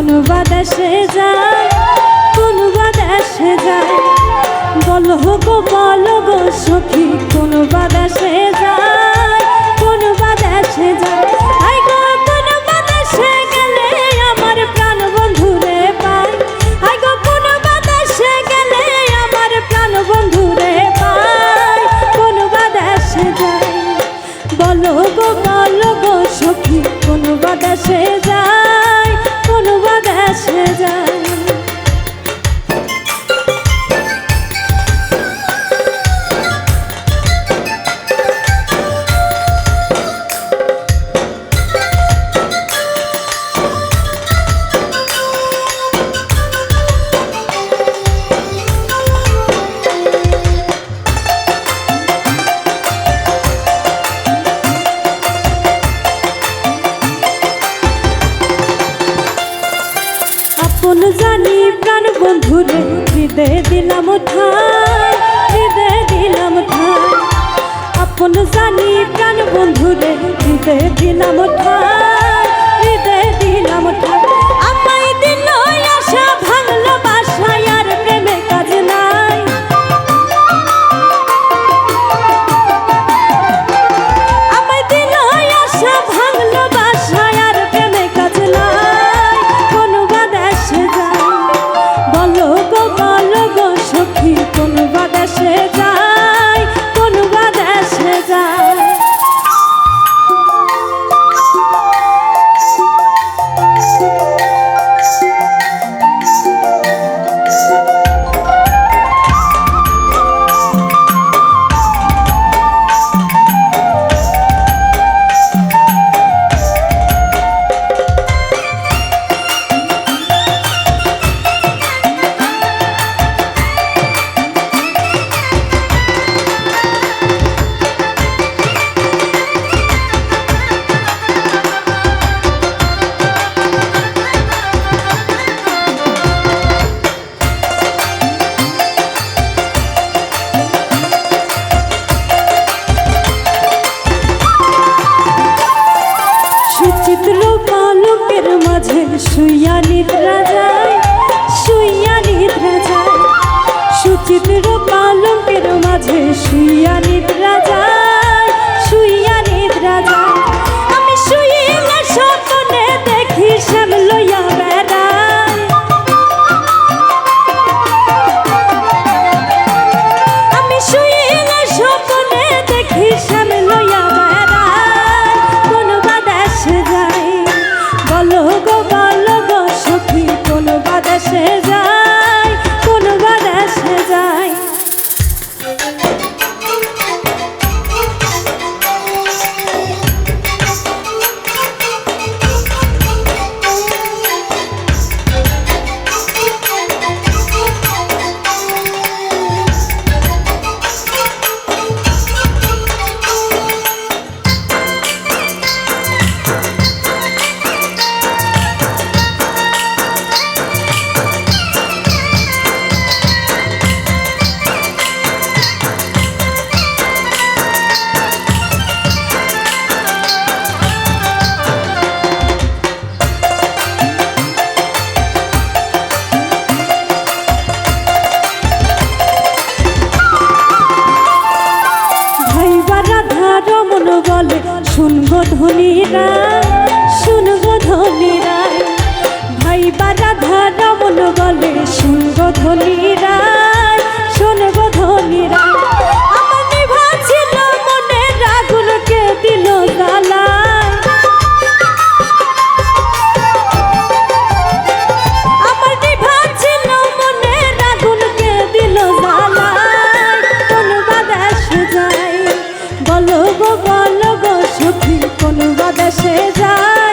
কোন বাতাসে যায়। হৃদে দিলাম ঠাই হৃদে দিলাম ঠাই আপন জানি প্রাণ বন্ধুরে হৃদে দিলাম রাত্র পালকের মাঝে শুইয়া নিদ্রা যায় শুইয়া নিদ্রা যায়। সুচিত্র পালকের মাঝে শুইয়া নিদ্রা বলে শুনব ধনীরা শুনব ধনীরা। ভাই বারা ধা বলে ধনী গো বলো গো সখী কোন দেশে যায়?